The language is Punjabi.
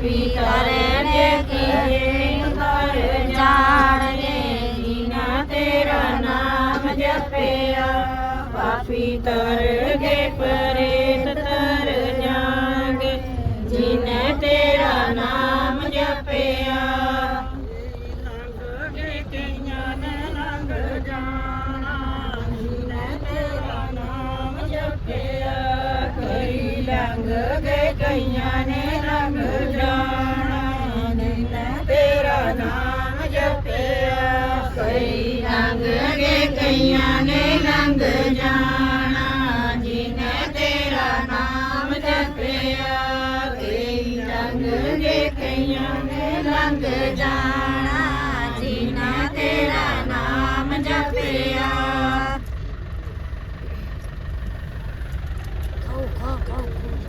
ਪੀਤਰ ਦੇ ਕੀਏ ਕਰ ਜਾਣਗੇ ਜਿਨਾ ਤੇਰਾ ਨਾਮ ਜਪਿਆ। ਪਾਪੀ ਤਰ ਪਿਆ। ਜਪਿਆ ਲੰਘ ਗਏ ਕਈਆਂ ਨੇ ਲੰਘ ਜਾਣਾ ਜਿਨੇ ਤੇਰਾ ਨਾਮ ਜਪਿਆ, ਕਈ ਲੰਘ ਗਏ ਕਈਆਂ ਨੇ ਲੰਘ ਜਾਣਾ ਜਿਨੇ ਤੇਰਾ ਨਾਮ ਜਪਿਆ ਕਈ ਲੰਘ ਗਏ ਕਈਆਂ ਨੇ ਲੰਘ ਜਾਣਾ ਜਿਨੇ ਤੇਰਾ ਨਾਮ ਜਪਿਆ ਕਈ ਲੰਘ ਗਏ ਕਈਆਂ ਨੇ ਜਾਣਾ ਜਿਨਾ ਤੇਰਾ ਨਾਮ ਜਪਿਆ। ਖਾਓ ਖਾਓ ਖਾਓ।